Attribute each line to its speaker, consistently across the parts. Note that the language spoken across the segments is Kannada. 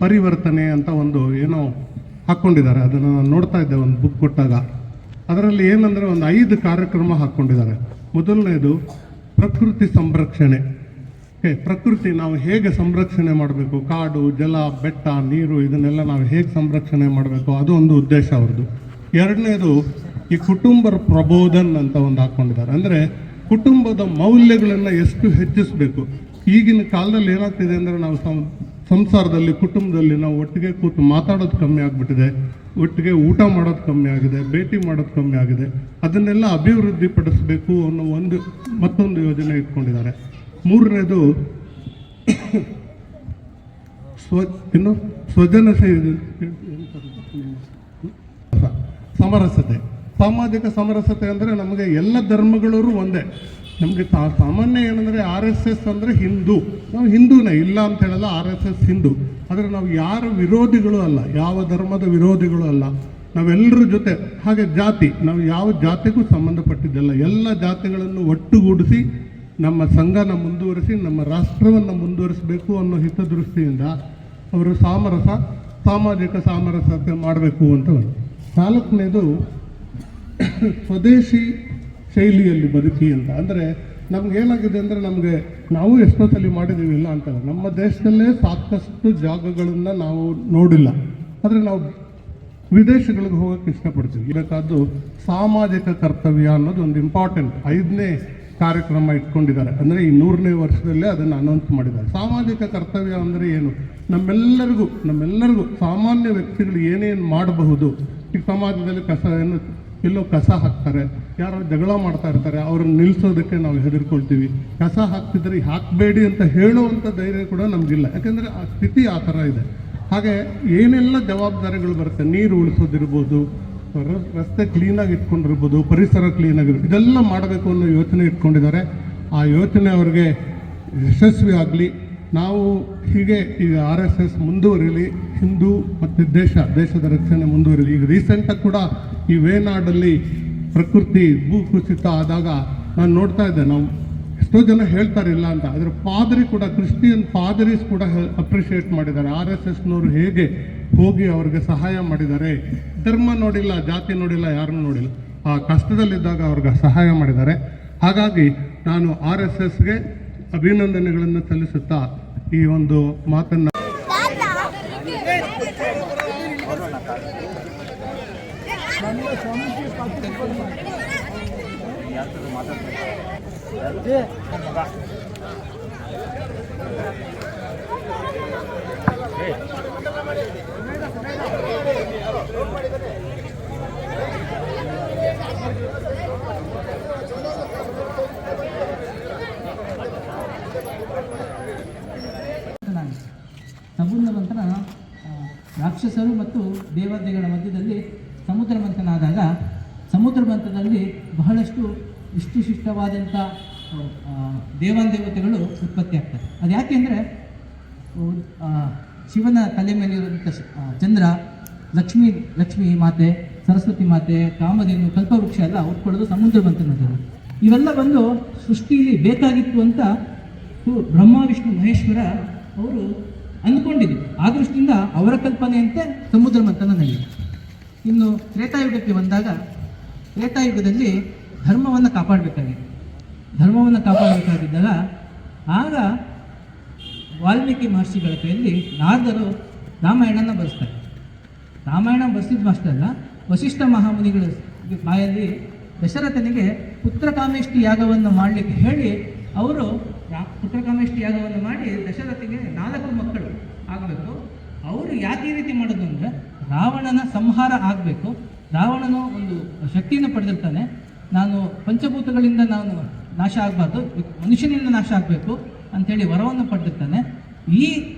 Speaker 1: ಪರಿವರ್ತನೆ ಅಂತ ಒಂದು ಏನೋ ಹಾಕ್ಕೊಂಡಿದ್ದಾರೆ ಅದನ್ನು ನಾನು ನೋಡ್ತಾ ಇದ್ದೆ, ಒಂದು ಬುಕ್ ಕೊಟ್ಟಾಗ. ಅದರಲ್ಲಿ ಏನಂದರೆ ಒಂದು ಐದು ಕಾರ್ಯಕ್ರಮ ಹಾಕ್ಕೊಂಡಿದ್ದಾರೆ ಮೊದಲನೇದು ಪ್ರಕೃತಿ ಸಂರಕ್ಷಣೆ. ಓಕೆ, ಪ್ರಕೃತಿ ನಾವು ಹೇಗೆ ಸಂರಕ್ಷಣೆ ಮಾಡಬೇಕು? ಕಾಡು, ಜಲ, ಬೆಟ್ಟ, ನೀರು, ಇದನ್ನೆಲ್ಲ ನಾವು ಹೇಗೆ ಸಂರಕ್ಷಣೆ ಮಾಡಬೇಕು? ಅದು ಒಂದು ಉದ್ದೇಶ ಅವ್ರದ್ದು. ಎರಡನೇದು ಈ ಕುಟುಂಬ ಪ್ರಬೋಧನ್ ಅಂತ ಒಂದು ಹಾಕ್ಕೊಂಡಿದ್ದಾರೆ ಅಂದರೆ ಕುಟುಂಬದ ಮೌಲ್ಯಗಳನ್ನು ಎಷ್ಟು ಹೆಚ್ಚಿಸಬೇಕು? ಈಗಿನ ಕಾಲದಲ್ಲಿ ಏನಾಗ್ತಿದೆ ಅಂದರೆ ನಾವು ಸಂಸಾರದಲ್ಲಿ, ಕುಟುಂಬದಲ್ಲಿ ನಾವು ಒಟ್ಟಿಗೆ ಕೂತು ಮಾತಾಡೋದು ಕಮ್ಮಿ ಆಗಿಬಿಟ್ಟಿದೆ. ಒಟ್ಟಿಗೆ ಊಟ ಮಾಡೋದು ಕಮ್ಮಿ ಆಗಿದೆ, ಭೇಟಿ ಮಾಡೋದು ಕಮ್ಮಿ ಆಗಿದೆ. ಅದನ್ನೆಲ್ಲ ಅಭಿವೃದ್ಧಿ ಪಡಿಸಬೇಕು ಅನ್ನೋ ಒಂದು, ಮತ್ತೊಂದು ಯೋಜನೆ ಇಟ್ಕೊಂಡಿದ್ದಾರೆ. ಮೂರನೇದು, ಸ್ವ, ಇನ್ನು ಸ್ವಜನ ಸಮರಸತೆ. ಸಾಮಾಜಿಕ ಸಮರಸತೆ ಅಂದರೆ ನಮಗೆ ಎಲ್ಲ ಧರ್ಮಗಳವರು ಒಂದೇ. ನಮಗೆ ಸಾಮಾನ್ಯ ಏನಂದರೆ ಆರ್ ಎಸ್ ಎಸ್ ಅಂದರೆ ಹಿಂದೂ. ನಾವು ಹಿಂದೂನೇ, ಇಲ್ಲ ಅಂತ ಹೇಳಲ್ಲ ಆರ್ ಎಸ್ ಎಸ್ ಹಿಂದೂ. ಆದರೆ ನಾವು ಯಾರ ವಿರೋಧಿಗಳು ಅಲ್ಲ, ಯಾವ ಧರ್ಮದ ವಿರೋಧಿಗಳು ಅಲ್ಲ. ನಾವೆಲ್ಲರ ಜೊತೆ, ಹಾಗೆ ಜಾತಿ. ನಾವು ಯಾವ ಜಾತಿಗೂ ಸಂಬಂಧಪಟ್ಟಿದ್ದಲ್ಲ. ಎಲ್ಲ ಜಾತಿಗಳನ್ನು ಒಟ್ಟುಗೂಡಿಸಿ ನಮ್ಮ ಸಂಘನ ಮುಂದುವರಿಸಿ, ನಮ್ಮ ರಾಷ್ಟ್ರವನ್ನು ಮುಂದುವರಿಸಬೇಕು ಅನ್ನೋ ಹಿತದೃಷ್ಟಿಯಿಂದ ಅವರು ಸಾಮರಸ, ಸಾಮಾಜಿಕ ಸಾಮರಸ್ಯತೆ ಮಾಡಬೇಕು ಅಂತ ನಾಲ್ಕನೇದು ಸ್ವದೇಶಿ ಶೈಲಿಯಲ್ಲಿ ಬದುಕಿ ಅಂತ. ಅಂದರೆ ನಮ್ಗೇನಾಗಿದೆ ಅಂದರೆ ನಮಗೆ ನಾವು ಎಷ್ಟೋ ಮಾಡಿದ್ದೀವಿ ಇಲ್ಲ ಅಂತಲ್ಲ ನಮ್ಮ ದೇಶದಲ್ಲೇ ಸಾಕಷ್ಟು ಜಾಗಗಳನ್ನು ನಾವು ನೋಡಿಲ್ಲ. ಆದರೆ ನಾವು ವಿದೇಶಗಳಿಗೆ ಹೋಗೋಕ್ಕೆ ಇಷ್ಟಪಡ್ತೀವಿ. ಇದಕ್ಕಾದ್ದು ಸಾಮಾಜಿಕ ಕರ್ತವ್ಯ ಅನ್ನೋದು ಒಂದು ಇಂಪಾರ್ಟೆಂಟ್ ಐದನೇ ಕಾರ್ಯಕ್ರಮ ಇಟ್ಕೊಂಡಿದ್ದಾರೆ. ಅಂದರೆ ಈ ನೂರನೇ ವರ್ಷದಲ್ಲೇ ಅದನ್ನು ಅನೌನ್ಸ್ ಮಾಡಿದ್ದಾರೆ. ಸಾಮಾಜಿಕ ಕರ್ತವ್ಯ ಅಂದರೆ ಏನು? ನಮ್ಮೆಲ್ಲರಿಗೂ ನಮ್ಮೆಲ್ಲರಿಗೂ ಸಾಮಾನ್ಯ ವ್ಯಕ್ತಿಗಳು ಏನೇನು ಮಾಡಬಹುದು ಈಗ ಸಮಾಜದಲ್ಲಿ ಕಸ ಏನು ಎಲ್ಲೋ ಕಸ ಹಾಕ್ತಾರೆ, ಯಾರೋ ಜಗಳ ಮಾಡ್ತಾ ಇರ್ತಾರೆ, ಅವ್ರನ್ನ ನಿಲ್ಲಿಸೋದಕ್ಕೆ ನಾವು ಹೆದರ್ಕೊಳ್ತೀವಿ. ಕಸ ಹಾಕ್ತಿದ್ರೆ ಹಾಕಬೇಡಿ ಅಂತ ಹೇಳುವಂಥ ಧೈರ್ಯ ಕೂಡ ನಮಗಿಲ್ಲ. ಯಾಕೆಂದರೆ ಆ ಸ್ಥಿತಿ ಆ ಥರ ಇದೆ. ಹಾಗೆ ಏನೆಲ್ಲ ಜವಾಬ್ದಾರಿಗಳು ಬರುತ್ತೆ? ನೀರು ಉಳಿಸೋದಿರ್ಬೋದು ರಸ್ತೆ ಕ್ಲೀನಾಗಿ ಇಟ್ಕೊಂಡಿರ್ಬೋದು, ಪರಿಸರ ಕ್ಲೀನಾಗಿರ್ಬೋದು ಇದೆಲ್ಲ ಮಾಡಬೇಕು ಅನ್ನೋ ಯೋಚನೆ ಇಟ್ಕೊಂಡಿದ್ದಾರೆ. ಆ ಯೋಚನೆ ಅವ್ರಿಗೆ ಯಶಸ್ವಿ ಆಗಲಿ ನಾವು ಹೀಗೆ ಈಗ ಆರ್ ಎಸ್ ಎಸ್ ಮುಂದುವರಿಲಿ, ಹಿಂದೂ ಮತ್ತು ದೇಶ, ದೇಶದ ರಕ್ಷಣೆ ಮುಂದುವರಿಲಿ. ಈಗ ರೀಸೆಂಟಾಗಿ ಕೂಡ ಈ ವೇನಾಡಲ್ಲಿ ಪ್ರಕೃತಿ ಭೂಕುಸಿತ ಆದಾಗ ನಾನು ನೋಡ್ತಾ ಇದ್ದೆ, ನಾವು ಎಷ್ಟೋ ಜನ ಹೇಳ್ತಾರೆ ಇಲ್ಲ ಅಂತ ಅದರ ಪಾದರಿ ಕೂಡ, ಕ್ರಿಶ್ಚಿಯನ್ ಪಾದರೀಸ್ ಕೂಡ ಅಪ್ರಿಷಿಯೇಟ್ ಮಾಡಿದ್ದಾರೆ. ಆರ್ ಎಸ್ ಎಸ್ನವರು ಹೇಗೆ ಹೋಗಿ ಅವ್ರಿಗೆ ಸಹಾಯ ಮಾಡಿದ್ದಾರೆ, ಧರ್ಮ ನೋಡಿಲ್ಲ, ಜಾತಿ ನೋಡಿಲ್ಲ, ಯಾರನ್ನೂ ನೋಡಿಲ್ಲ, ಆ ಕಷ್ಟದಲ್ಲಿದ್ದಾಗ ಅವ್ರಿಗೆ ಸಹಾಯ ಮಾಡಿದ್ದಾರೆ. ಹಾಗಾಗಿ ನಾನು ಆರ್ ಎಸ್ ಎಸ್ಗೆ ಅಭಿನಂದನೆಗಳನ್ನು ಸಲ್ಲಿಸುತ್ತಾ ಈ ಒಂದು ಮಾತನ್ನು
Speaker 2: ಸಮುದ್ರ ಮಂಥನ ಆ, ರಾಕ್ಷಸರು ಮತ್ತು ದೇವತೆಗಳ ಮಧ್ಯದಲ್ಲಿ ಸಮುದ್ರ ಮಂಥನಾದಾಗ, ಸಮುದ್ರ ಮಂಥನದಲ್ಲಿ ಬಹಳಷ್ಟು ಇಷ್ಟಿಶಿಷ್ಟವಾದಂಥ ದೇವಾನ್ ದೇವತೆಗಳು ಉತ್ಪತ್ತಿ ಆಗ್ತದೆ ಅದು ಯಾಕೆಂದರೆ ಶಿವನ ತಲೆ ಮೇಲಿರುವಂಥ ಚಂದ್ರ, ಲಕ್ಷ್ಮೀ ಲಕ್ಷ್ಮೀ ಮಾತೆ, ಸರಸ್ವತಿ ಮಾತೆ, ಕಾಮಧೇನು, ಕಲ್ಪವೃಕ್ಷ ಎಲ್ಲ ಉಟ್ಕೊಳ್ಳೋದು ಸಮುದ್ರ ಮಂಥನದಲ್ಲಿ ಇವೆಲ್ಲ ಬಂದು ಸೃಷ್ಟಿಯಲ್ಲಿ ಬೇಕಾಗಿತ್ತು ಅಂತ ಬ್ರಹ್ಮ, ವಿಷ್ಣು, ಮಹೇಶ್ವರ ಅವರು ಅಂದ್ಕೊಂಡಿದ್ರು ಆ ದೃಷ್ಟಿಯಿಂದ ಅವರ ಕಲ್ಪನೆಯಂತೆ ಸಮುದ್ರ ಮಂಥನ ನಡೆಯಿತು. ಇನ್ನು ತ್ರೇತಾಯುಗಕ್ಕೆ ಬಂದಾಗ ತ್ರೇತಾಯುಗದಲ್ಲಿ ಧರ್ಮವನ್ನು ಕಾಪಾಡಬೇಕಾಗಿದೆ. ಧರ್ಮವನ್ನು ಕಾಪಾಡಬೇಕಾಗಿದ್ದಾಗ ಆಗ ವಾಲ್ಮೀಕಿ ಮಹರ್ಷಿಗಳ ಕೈಯಲ್ಲಿ ನಾರದರು ರಾಮಾಯಣನ ಬರೆಸ್ತಾರೆ. ರಾಮಾಯಣ ಬರೆಸಿದ್ದು ಅಷ್ಟೇ ಅಲ್ಲ, ವಸಿಷ್ಠ ಮಹಾಮುನಿಗಳ ಬಾಯಲ್ಲಿ ದಶರಥನಿಗೆ ಪುತ್ರಕಾಮೇಷ್ಟಿ ಯಾಗವನ್ನು ಮಾಡಲಿಕ್ಕೆ ಹೇಳಿ ಅವರು ರಾ- ಯಾಗವನ್ನು ಮಾಡಿ ದಶರಥಿಗೆ ನಾಲ್ಕು ಮಕ್ಕಳು ಆಗಬೇಕು. ಅವರು ಯಾಕೆ ಈ ರೀತಿ ಮಾಡೋದು ಅಂದರೆ ರಾವಣನ ಸಂಹಾರ ಆಗಬೇಕು. ರಾವಣನು ಒಂದು ಶಕ್ತಿಯನ್ನು ಪಡೆದಿರ್ತಾನೆ. ನಾನು ಪಂಚಭೂತಗಳಿಂದ ನಾನು ನಾಶ ಆಗಬಾರ್ದು. ಮನುಷ್ಯನಿಂದ ನಾಶ ಆಗಬೇಕು ಅಂಥೇಳಿ ವರವನ್ನು ಪಡೆದಿರ್ತಾನೆ. ಈ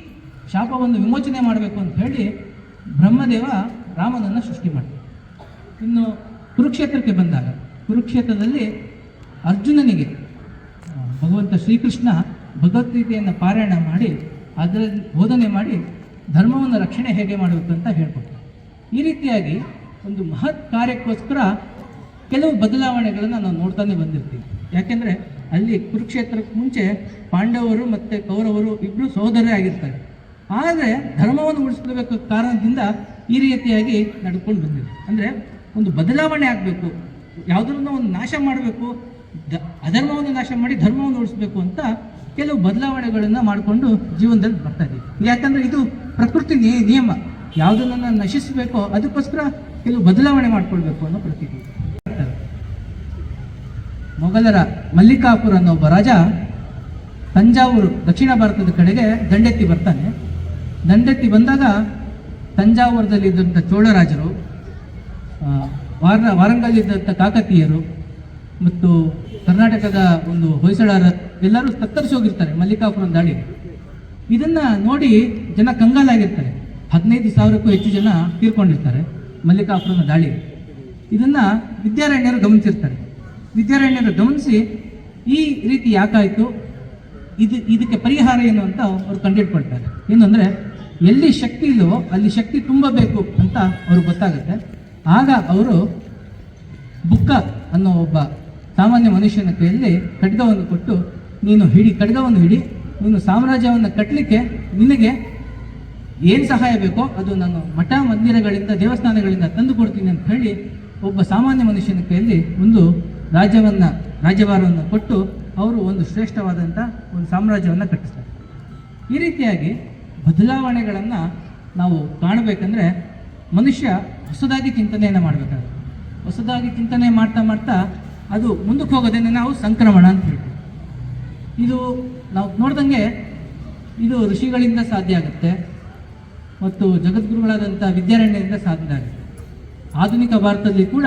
Speaker 2: ಶಾಪವನ್ನು ವಿಮೋಚನೆ ಮಾಡಬೇಕು ಅಂತ ಹೇಳಿ ಬ್ರಹ್ಮದೇವ ರಾಮನನ್ನು ಸೃಷ್ಟಿ ಮಾಡ್ತಾನೆ. ಇನ್ನು ಕುರುಕ್ಷೇತ್ರಕ್ಕೆ ಬಂದಾಗ ಕುರುಕ್ಷೇತ್ರದಲ್ಲಿ ಅರ್ಜುನನಿಗೆ ಭಗವಂತ ಶ್ರೀಕೃಷ್ಣ ಭಗವದ್ಗೀತೆಯನ್ನು ಪಾರಾಯಣ ಮಾಡಿ ಅದರ ಬೋಧನೆ ಮಾಡಿ ಧರ್ಮವನ್ನು ರಕ್ಷಣೆ ಹೇಗೆ ಮಾಡಬೇಕು ಅಂತ ಹೇಳ್ಕೊಡ್ತಾರೆ ಈ ರೀತಿಯಾಗಿ ಒಂದು ಮಹತ್ ಕಾರ್ಯಕ್ಕೋಸ್ಕರ ಕೆಲವು ಬದಲಾವಣೆಗಳನ್ನು ನಾವು ನೋಡ್ತಾನೆ ಬಂದಿರ್ತೀವಿ. ಯಾಕೆಂದರೆ ಅಲ್ಲಿ ಕುರುಕ್ಷೇತ್ರಕ್ಕೆ ಮುಂಚೆ ಪಾಂಡವರು ಮತ್ತು ಕೌರವರು ಇಬ್ಬರು ಸಹೋದರೇ ಆಗಿರ್ತಾರೆ. ಆದರೆ ಧರ್ಮವನ್ನು ಉಳಿಸ್ಕೊಳ್ಬೇಕು ಕಾರಣದಿಂದ ಈ ರೀತಿಯಾಗಿ ನಡ್ಕೊಂಡು ಬಂದಿದೆ. ಅಂದರೆ ಒಂದು ಬದಲಾವಣೆ ಆಗಬೇಕು. ಯಾವುದನ್ನು ಒಂದು ನಾಶ ಮಾಡಬೇಕು ದ ಅಧರ್ಮವನ್ನು ನಾಶ ಮಾಡಿ ಧರ್ಮವನ್ನು ಉಳಿಸ್ಬೇಕು ಅಂತ ಕೆಲವು ಬದಲಾವಣೆಗಳನ್ನು ಮಾಡಿಕೊಂಡು ಜೀವನದಲ್ಲಿ ಬರ್ತಾ ಯಾಕಂದರೆ ಇದು ಪ್ರಕೃತಿ ನಿಯಮ. ಯಾವುದನ್ನು ನಶಿಸಬೇಕೋ ಅದಕ್ಕೋಸ್ಕರ ಕೆಲವು ಬದಲಾವಣೆ ಮಾಡ್ಕೊಳ್ಬೇಕು ಅನ್ನೋ ಪ್ರತೀತಿ. ಮೊಘಲರ ಮಲ್ಲಿಕಾಪುರ ಅನ್ನೋ ಒಬ್ಬ ರಾಜ ತಂಜಾವೂರು ದಕ್ಷಿಣ ಭಾರತದ ಕಡೆಗೆ ದಂಡೆತ್ತಿ ಬರ್ತಾನೆ. ದಂಡೆತ್ತಿ ಬಂದಾಗ ತಂಜಾವೂರದಲ್ಲಿದ್ದಂಥ ಚೋಳರಾಜರು ವಾರ ವಾರಂಗಲ್ಲಿದ್ದಂಥ ಕಾಕತೀಯರು ಮತ್ತು ಕರ್ನಾಟಕದ ಒಂದು ಹೊಯ್ಸಳರ ಎಲ್ಲರೂ ತತ್ತರಿಸಿ ಹೋಗಿರ್ತಾರೆ ಮಲ್ಲಿಕಾಪುರ ದಾಳಿ. ಇದನ್ನ ನೋಡಿ ಜನ ಕಂಗಾಲಾಗಿರ್ತಾರೆ. ಹದಿನೈದು ಸಾವಿರಕ್ಕೂ ಹೆಚ್ಚು ಜನ ತೀರ್ಕೊಂಡಿರ್ತಾರೆ ಮಲ್ಲಿಕಾಪುರದ ದಾಳಿ. ಇದನ್ನ ವಿದ್ಯಾರಣ್ಯರು ಗಮನಿಸಿರ್ತಾರೆ. ವಿದ್ಯಾರಣ್ಯರು ಗಮನಿಸಿ ಈ ರೀತಿ ಯಾಕಾಯಿತು? ಇದು ಇದಕ್ಕೆ ಪರಿಹಾರ ಏನು ಅಂತ ಅವರು ಕಂಡುಹಿಡ್ಕೊಳ್ತಾರೆ. ಏನು ಅಂದರೆ, ಎಲ್ಲಿ ಶಕ್ತಿ ಇಲ್ಲವೋ ಅಲ್ಲಿ ಶಕ್ತಿ ತುಂಬಬೇಕು ಅಂತ ಅವ್ರಿಗೆ ಗೊತ್ತಾಗುತ್ತೆ. ಆಗ ಅವರು ಬುಕ್ಕ ಅನ್ನೋ ಒಬ್ಬ ಸಾಮಾನ್ಯ ಮನುಷ್ಯನ ಕೈಯಲ್ಲಿ ಖಡ್ಗವನ್ನು ಕೊಟ್ಟು, ನೀನು ಹಿಡಿ ಖಡ್ಗವನ್ನು ಹಿಡಿ, ನೀನು ಸಾಮ್ರಾಜ್ಯವನ್ನು ಕಟ್ಟಲಿಕ್ಕೆ ನಿನಗೆ ಏನು ಸಹಾಯ ಬೇಕೋ ಅದು ನಾನು ಮಠ ಮಂದಿರಗಳಿಂದ, ದೇವಸ್ಥಾನಗಳಿಂದ ತಂದು ಕೊಡ್ತೀನಿ ಅಂತ ಹೇಳಿ ಒಬ್ಬ ಸಾಮಾನ್ಯ ಮನುಷ್ಯನ ಕೈಯಲ್ಲಿ ಒಂದು ರಾಜ್ಯವನ್ನು, ರಾಜ್ಯಭಾರವನ್ನು ಕೊಟ್ಟು ಅವರು ಒಂದು ಶ್ರೇಷ್ಠವಾದಂಥ ಒಂದು ಸಾಮ್ರಾಜ್ಯವನ್ನು ಕಟ್ಟಿಸ್ತಾರೆ. ಈ ರೀತಿಯಾಗಿ ಬದಲಾವಣೆಗಳನ್ನು ನಾವು ಕಾಣಬೇಕಂದ್ರೆ ಮನುಷ್ಯ ಹೊಸದಾಗಿ ಚಿಂತನೆಯನ್ನು ಮಾಡಬೇಕಾಗುತ್ತೆ. ಹೊಸದಾಗಿ ಚಿಂತನೆ ಮಾಡ್ತಾ ಮಾಡ್ತಾ ಅದು ಮುಂದಕ್ಕೆ ಹೋಗೋದನ್ನು ನಾವು ಸಂಕ್ರಮಣ ಅಂತ ಹೇಳ್ತೀವಿ. ಇದು ನಾವು ನೋಡ್ದಂಗೆ ಇದು ಋಷಿಗಳಿಂದ ಸಾಧ್ಯ ಆಗುತ್ತೆ ಮತ್ತು ಜಗದ್ಗುರುಗಳಾದಂಥ ವಿದ್ಯಾರಣ್ಯದಿಂದ ಸಾಧ್ಯ ಆಗುತ್ತೆ. ಆಧುನಿಕ ಭಾರತದಲ್ಲಿ ಕೂಡ